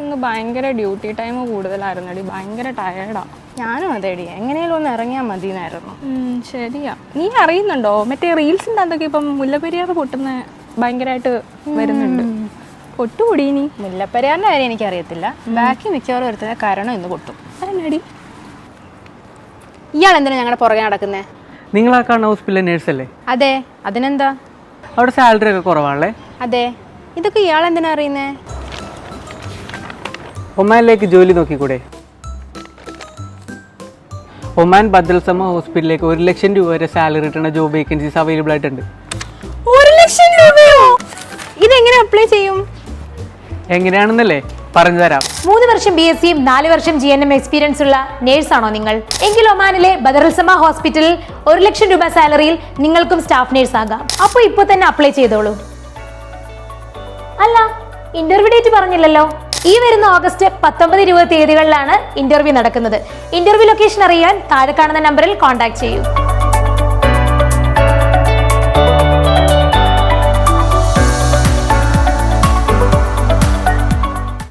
ഇന്ന് ഭയങ്കര duty time കൂടുതലായിരുന്നു അടി ഭയങ്കര ടയേർഡാ ഞാനും അതേടി. എങ്ങനെയും ഒന്ന് ഇറങ്ങിയാൽ മതി എന്നായിരുന്നു ശരിയാ. നീ അറിയുന്നുണ്ടോ? മറ്റേ റീൽസിന്റെ അതൊക്കെ ഇപ്പം മുല്ലപ്പെരിയാർ പൊട്ടുന്ന ഭയങ്കരമായിട്ട് വരുന്നുണ്ട്. പൊട്ടുകൂടി നീ മുല്ലപ്പെരിയാറിന്റെ കാര്യം എനിക്കറിയത്തില്ല. ബാക്കി മിക്കവാറും ഒരുത്തനെ കാരണം ഇന്ന് പൊട്ടും. അതിനടി ഇയാൾ എന്തിനാ ഞങ്ങളുടെ പുറകെ നടക്കുന്നേ? നിങ്ങൾ ആ കാണുന്ന ഹോസ്പിറ്റലിലെ നേഴ്സല്ലേ? അതെ. അതിനെന്താ? അവിടെ സാലറി ഒക്കെ കുറവാണല്ലേ? അതെ. ഇതൊക്കെ ഇയാൾ എന്തിനാ അറിയുന്നേ? ഒമാനിലേക്ക് ജോലി നോക്കിക്കൂടെ? ഒമാൻ ബദൽസമ ഹോസ്പിറ്റലിലേക്ക് ഒരു ലക്ഷം രൂപ വരെ സാലറി കിട്ടുന്ന ജോബ് വേക്കൻസീസ് അവൈലബിൾ ആയിട്ടുണ്ട്. ഒരു ലക്ഷം രൂപയോ? ഇതെങ്ങനെ അപ്ലൈ ചെയ്യും? എങ്ങനെയാണെന്നല്ലേ? പറഞ്ഞു തരാം. മൂന്ന് വർഷം ബി എസ് സിയും നാല് വർഷം ജി എൻ എം എക്സ്പീരിയൻസ് ഉള്ള നേഴ്സാണോ നിങ്ങൾ? എങ്കിൽ ഒമാനിലെ ബദറുൽസമ ഹോസ്പിറ്റലിൽ ഒരു ലക്ഷം രൂപ സാലറിയിൽ നിങ്ങൾക്കും സ്റ്റാഫ് നേഴ്സ് ആകാം. അപ്പോൾ ഇപ്പോൾ തന്നെ അപ്ലൈ ചെയ്തോളൂ. അല്ല ഇന്റർവ്യൂ ഡേറ്റ് പറഞ്ഞില്ലല്ലോ? ഈ വരുന്ന ഓഗസ്റ്റ് പത്തൊമ്പത് ഇരുപത് തീയതികളിലാണ് ഇന്റർവ്യൂ നടക്കുന്നത്. ഇന്റർവ്യൂ ലൊക്കേഷൻ അറിയാൻ താഴെ കാണുന്ന നമ്പറിൽ കോൺടാക്ട് ചെയ്യൂ.